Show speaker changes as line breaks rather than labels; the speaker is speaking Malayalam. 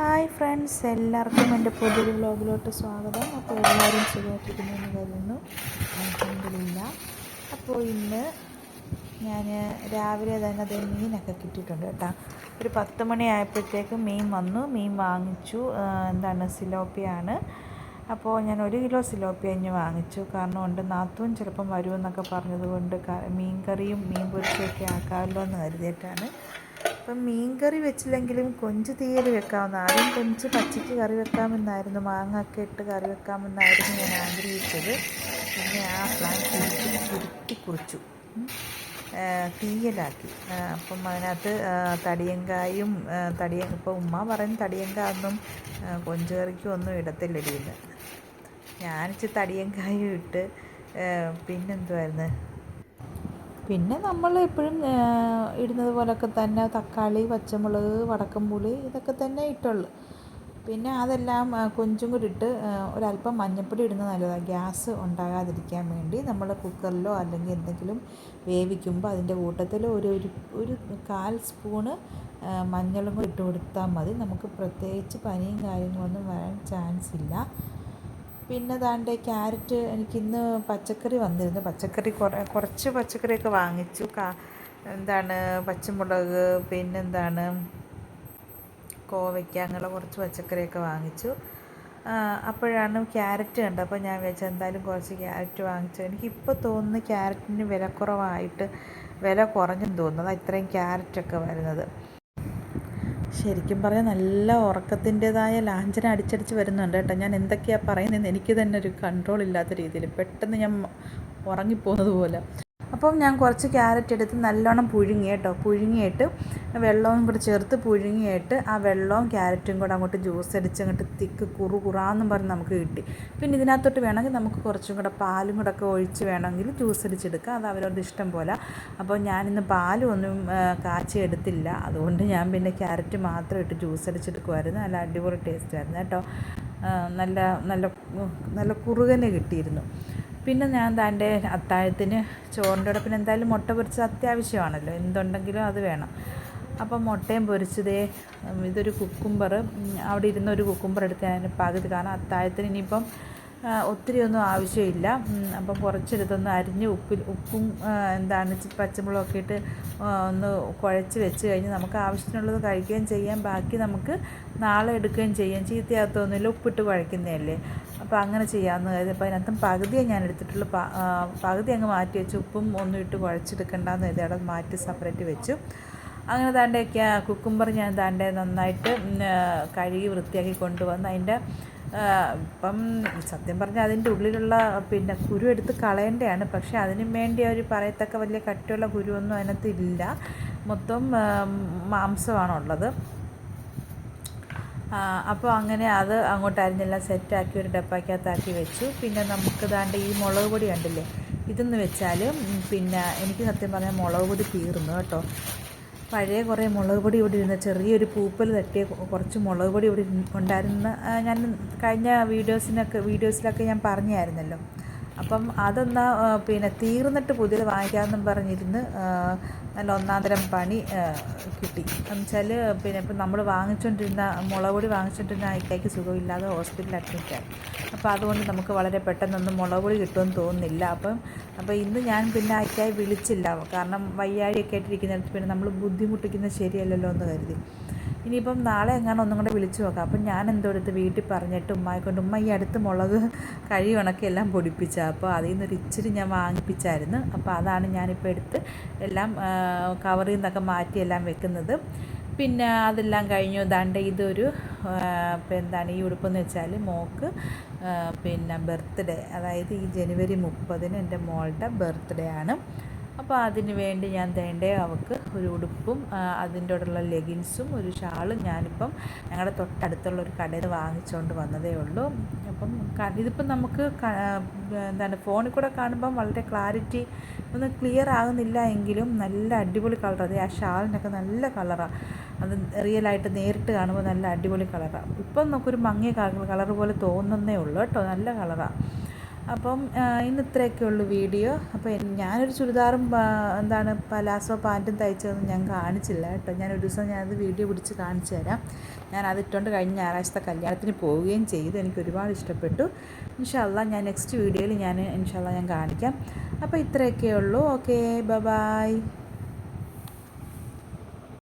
ഹായ് ഫ്രണ്ട്സ് എല്ലാവർക്കും എന്റെ പുതിയൊരു വ്ലോഗിലോട്ട് സ്വാഗതം. അപ്പോൾ എല്ലാവരും സുഖമായിട്ടിരിക്കുന്നു കരുതുന്നു. അലഹമില്ല അപ്പോൾ ഇന്ന് ഞാൻ രാവിലെ തന്നെ അത് മീനൊക്കെ കിട്ടിയിട്ടുണ്ട് കേട്ടോ. ഒരു പത്ത് മണിയായപ്പോഴത്തേക്ക് മീൻ വന്നു. മീൻ വാങ്ങിച്ചു. എന്താണ് സിലോപ്പിയാണ്. അപ്പോൾ ഞാൻ ഒരു കിലോ സിലോപ്പി ഇഞ്ഞ് വാങ്ങിച്ചു. കാരണം ഉണ്ട് നാത്തും ചിലപ്പം വരുമെന്നൊക്കെ പറഞ്ഞതുകൊണ്ട് മീൻ കറിയും മീൻ പൊരിച്ചൊക്കെ ആക്കാമല്ലോ എന്ന് കരുതിയിട്ടാണ്. അപ്പം മീൻ കറി വെച്ചില്ലെങ്കിലും കൊഞ്ച് തീയൽ വെക്കാവുന്ന ആദ്യം കൊഞ്ച് പച്ചയ്ക്ക് കറി വെക്കാമെന്നായിരുന്നു മാങ്ങ ഒക്കെ ഇട്ട് കറി വെക്കാമെന്നായിരുന്നു ഞാൻ ആഗ്രഹിച്ചത്. പിന്നെ ആ പ്ലാൻ തിരുത്തി കുറിച്ചു. തീയലാക്കി. അപ്പം അതിനകത്ത് തടിയങ്കായും തടിയ ഇപ്പോൾ ഉമ്മ പറയും തടിയങ്ക ഒന്നും കൊഞ്ച് കറിക്കും ഒന്നും ഇടത്തില്ലടിയെന്ന് ഞാനിച്ച് തടിയങ്കായും ഇട്ട് ആ, പിന്നെന്തുമായിരുന്നു പിന്നെ നമ്മൾ എപ്പോഴും ഇടുന്നത് പോലൊക്കെ തന്നെ തക്കാളി പച്ചമുളക് വടക്കംപുളി ഇതൊക്കെ തന്നെ ഇട്ടുള്ളൂ. പിന്നെ അതെല്ലാം കൊഞ്ചും കൂടി ഇട്ട് ഒരല്പം മഞ്ഞൾപ്പൊടി ഇടുന്നത് നല്ലതാണ് ഗ്യാസ് ഉണ്ടാകാതിരിക്കാൻ വേണ്ടി നമ്മൾ കുക്കറിലോ അല്ലെങ്കിൽ എന്തെങ്കിലും വേവിക്കുമ്പോൾ അതിന്റെ കൂട്ടത്തിൽ ഒരു ഒരു കാൽ സ്പൂണ് മഞ്ഞളും കൂടി ഇട്ട് കൊടുത്താൽ മതി. നമുക്ക് പ്രത്യേകിച്ച് പനിയും കാര്യങ്ങളൊന്നും വരാൻ ചാൻസ് ഇല്ല. പിന്നെ ദാണ്ടെ ക്യാരറ്റ് എനിക്കിന്ന് പച്ചക്കറി വന്നിരുന്നു. പച്ചക്കറി കുറേ കുറച്ച് പച്ചക്കറിയൊക്കെ വാങ്ങിച്ചു. കാ എന്താണ് പച്ചമുളക് പിന്നെന്താണ് കോവയ്ക്ക അങ്ങനെ കുറച്ച് പച്ചക്കറിയൊക്കെ വാങ്ങിച്ചു. അപ്പോഴാണ് ക്യാരറ്റ് കണ്ടത്. അപ്പോൾ ഞാൻ വിചാരിച്ചു എന്തായാലും കുറച്ച് ക്യാരറ്റ് വാങ്ങിച്ചു. എനിക്കിപ്പോൾ തോന്നുന്നു ക്യാരറ്റിന് വില കുറവായിട്ട് വില കുറഞ്ഞെന്ന് തോന്നുന്നു. അതാ ഇത്രയും ക്യാരറ്റൊക്കെ വരുന്നത്. ശരിക്കും പറയാൻ നല്ല ഉറക്കത്തിന്റെതായ ലാഞ്ചന അടിച്ചടിച്ച് വരുന്നുണ്ട് കേട്ടോ. ഞാൻ എന്തൊക്കെയാണ് പറയുന്നതെന്ന് എനിക്ക് തന്നെ ഒരു കൺട്രോൾ ഇല്ലാത്ത രീതിയിൽ പെട്ടെന്ന് ഞാൻ ഉറങ്ങിപ്പോകുന്നത് പോലെ. അപ്പം ഞാൻ കുറച്ച് ക്യാരറ്റ് എടുത്ത് നല്ലോണം പുഴുങ്ങി കേട്ടോ. പുഴുങ്ങിയിട്ട് വെള്ളവും കൂടെ ചേർത്ത് പുഴുങ്ങിയിട്ട് ആ വെള്ളവും ക്യാരറ്റും കൂടെ അങ്ങോട്ട് ജ്യൂസ് അടിച്ച് അങ്ങോട്ട് തിക്ക് കുറു കുറാന്നും പറഞ്ഞ് നമുക്ക് കിട്ടി. പിന്നെ ഇതിനകത്തോട്ട് വേണമെങ്കിൽ നമുക്ക് കുറച്ചും കൂടെ പാലും കൂടെ ഒക്കെ ഒഴിച്ച് വേണമെങ്കിൽ ജ്യൂസ് അടിച്ചെടുക്കുക അത് അവരവരുടെ ഇഷ്ടം പോലെ. അപ്പോൾ ഞാനിന്ന് പാലും ഒന്നും ആ, കാച്ചി എടുത്തില്ല. അതുകൊണ്ട് ഞാൻ പിന്നെ ക്യാരറ്റ് മാത്രം ഇട്ട് ജ്യൂസ് അടിച്ചെടുക്കുമായിരുന്നു നല്ല അടിപൊളി ടേസ്റ്റായിരുന്നു കേട്ടോ. നല്ല നല്ല നല്ല കുറുകനെ കിട്ടിയിരുന്നു. പിന്നെ ഞാൻ തന്റെ അത്താഴത്തിന് ചോറിന്റെ കൂടെ പിന്നെ എന്തായാലും മുട്ട പൊരിച്ചത് അത്യാവശ്യമാണല്ലോ. എന്തുണ്ടെങ്കിലും അത് വേണം. അപ്പം മുട്ടയും പൊരിച്ചതേ ഇതൊരു കുക്കുംബർ അവിടെ ഇരുന്ന ഒരു കുക്കുംബർ എടുത്ത് ഞാൻ പകുതി കാരണം അത്താഴത്തിന് ഇനിയിപ്പം ഒത്തിരി ഒന്നും ആവശ്യമില്ല. അപ്പം കുറച്ചെടുത്തൊന്ന് അരിഞ്ഞ് ഉപ്പിൽ ഉപ്പും എന്താണ് പച്ചമുളകൊക്കെ ഇട്ട് ഒന്ന് കുഴച്ച് വെച്ച് കഴിഞ്ഞ് നമുക്ക് ആവശ്യത്തിനുള്ളത് കഴിക്കുകയും ചെയ്യാം. ബാക്കി നമുക്ക് നാളെ എടുക്കുകയും ചെയ്യാം. ചീത്തയാകത്തൊന്നുമില്ല. ഉപ്പിട്ട് കുഴക്കുന്നതല്ലേ അപ്പോൾ അങ്ങനെ ചെയ്യാമെന്ന് കരുതി അപ്പോൾ അതിനകത്തും പകുതിയെ ഞാൻ എടുത്തിട്ടുള്ളൂ. പകുതി അങ്ങ് മാറ്റി വെച്ച്. ഉപ്പും ഒന്നും ഇട്ട് കുഴച്ചെടുക്കണ്ടെന്ന് കരുതി അവിടെ മാറ്റി സെപ്പറേറ്റ് വെച്ചു. അങ്ങനെ താണ്ടൊക്കെ കുക്കുംബർ ഞാൻ താണ്ടെ നന്നായിട്ട് കഴുകി വൃത്തിയാക്കി കൊണ്ടുവന്ന് അതിന്റെ ഇപ്പം സത്യം പറഞ്ഞാൽ അതിന്റെ ഉള്ളിലുള്ള പിന്നെ കുരു എടുത്ത് കളയേണ്ടതാണ് പക്ഷേ അതിനും വേണ്ടി അവർ പറയത്തക്ക വലിയ കട്ടിയുള്ള കുരുവൊന്നും അതിനകത്ത് ഇല്ല. മൊത്തം മാംസമാണുള്ളത്. അപ്പോൾ അങ്ങനെ അത് അങ്ങോട്ട് സെറ്റാക്കി ഒരു ഡപ്പാക്കകത്താക്കി വെച്ചു. പിന്നെ നമുക്ക് ദാണ്ട് ഈ മുളക് പൊടി കണ്ടില്ലേ? ഇതെന്ന് വെച്ചാൽ പിന്നെ എനിക്ക് സത്യം പറഞ്ഞാൽ മുളക് പൊടി തീർന്നു കേട്ടോ. പഴയ കുറേ മുളക് പൊടി ഇവിടെ ഇരുന്ന ചെറിയൊരു പൂപ്പൽ തട്ടിയ കുറച്ച് മുളക് പൊടി ഇവിടെ ഉണ്ടായിരുന്ന ഞാൻ കഴിഞ്ഞ വീഡിയോസിനൊക്കെ വീഡിയോസിലൊക്കെ ഞാൻ പറഞ്ഞായിരുന്നല്ലോ. അപ്പം അതൊന്ന് പിന്നെ തീർന്നിട്ട് പുതിയത് വാങ്ങിക്കാമെന്നും പറഞ്ഞിരുന്ന് നല്ല ഒന്നാം തരം പണി കിട്ടി. എന്ന് വെച്ചാൽ പിന്നെ ഇപ്പം നമ്മൾ വാങ്ങിച്ചുകൊണ്ടിരുന്ന മുളക് പൊടി വാങ്ങിച്ചുകൊണ്ടിരുന്ന അയക്കായ്ക്ക് സുഖമില്ലാതെ ഹോസ്പിറ്റലിൽ അഡ്മിറ്റായി അപ്പോൾ അതുകൊണ്ട് നമുക്ക് വളരെ പെട്ടെന്നൊന്നും മുളക് പൊടി കിട്ടുമെന്ന് തോന്നുന്നില്ല. അപ്പം അപ്പോൾ ഇന്ന് ഞാൻ പിന്നെ അയക്കായി വിളിച്ചില്ല. കാരണം വയ്യാഴിയൊക്കെ ആയിട്ടിരിക്കുന്നിടത്ത് പിന്നെ നമ്മൾ ബുദ്ധിമുട്ടിക്കുന്നത് ശരിയല്ലല്ലോ എന്ന് കരുതി. ഇനിയിപ്പം നാളെ എങ്ങാനും ഒന്നും കൂടെ വിളിച്ചു നോക്കാം. അപ്പം ഞാൻ എന്തോ എടുത്ത് വീട്ടിൽ പറഞ്ഞിട്ട് ഉമ്മയെ കൊണ്ട് ഉമ്മ ഈ അടുത്ത് മുളക് കഴി ഉണക്കി എല്ലാം പൊടിപ്പിച്ച. അപ്പോൾ അതിൽ നിന്നൊരു ഇച്ചിരി ഞാൻ വാങ്ങിപ്പിച്ചായിരുന്നു. അപ്പോൾ അതാണ് ഞാനിപ്പോൾ എടുത്ത് എല്ലാം കവറിൽ നിന്നൊക്കെ മാറ്റി എല്ലാം വെക്കുന്നത്. പിന്നെ അതെല്ലാം കഴിഞ്ഞു. ദാണ്ട് ഇതൊരു ഇപ്പം എന്താണ് ഈ ഉടുപ്പെന്ന് വെച്ചാൽ മോക്ക് പിന്നെ ബർത്ത്ഡേ. അതായത് ഈ ജനുവരി മുപ്പതിന് എന്റെ മോളുടെ ബർത്ത്ഡേ ആണ്. അപ്പോൾ അതിന് വേണ്ടി ഞാൻ തേണ്ട അവൾക്ക് ഒരു ഉടുപ്പും അതിന്റെ കൂടെയുള്ള ലെഗിൻസും ഒരു ഷാളും ഞാനിപ്പം ഞങ്ങളുടെ തൊട്ടടുത്തുള്ള ഒരു കടയിൽ വാങ്ങിച്ചുകൊണ്ട് വന്നതേ ഉള്ളൂ. അപ്പം ഇതിപ്പം നമുക്ക് എന്താണ് ഫോണിൽ കൂടെ കാണുമ്പം വളരെ ക്ലാരിറ്റി ഒന്ന് ക്ലിയർ ആകുന്നില്ല എങ്കിലും നല്ല അടിപൊളി കളർ അതെ ആ ഷാളിനൊക്കെ നല്ല കളറാണ് അത് റിയലായിട്ട് നേരിട്ട് കാണുമ്പോൾ നല്ല അടിപൊളി കളറാണ് ഇപ്പം നമുക്കൊരു മങ്ങിയ കളർ പോലെ തോന്നുന്നേ ഉള്ളൂ കേട്ടോ. നല്ല കളറാണ് അപ്പം ഇന്ന് ഇത്രയൊക്കെ ഉള്ളൂ വീഡിയോ. അപ്പോൾ ഞാനൊരു ചുരിദാറും എന്താണ് പലാസോ പാന്റും തയ്ച്ചതൊന്നും ഞാൻ കാണിച്ചില്ല കേട്ടോ. ഞാൻ ഒരു ദിവസം ഞാനത് വീഡിയോ പിടിച്ച് കാണിച്ചു തരാം. ഞാൻ അതിട്ടുകൊണ്ട് കഴിഞ്ഞ ഞായറാഴ്ചത്തെ കല്യാണത്തിന് പോവുകയും ചെയ്തു. എനിക്ക് ഒരുപാട് ഇഷ്ടപ്പെട്ടു. ഇൻഷാല്ല ഞാൻ നെക്സ്റ്റ് വീഡിയോയിൽ ഞാൻ ഇൻഷാല്ല ഞാൻ കാണിക്കാം. അപ്പോൾ ഇത്രയൊക്കെ ഉള്ളൂ. ഓക്കെ ബ ബായ്.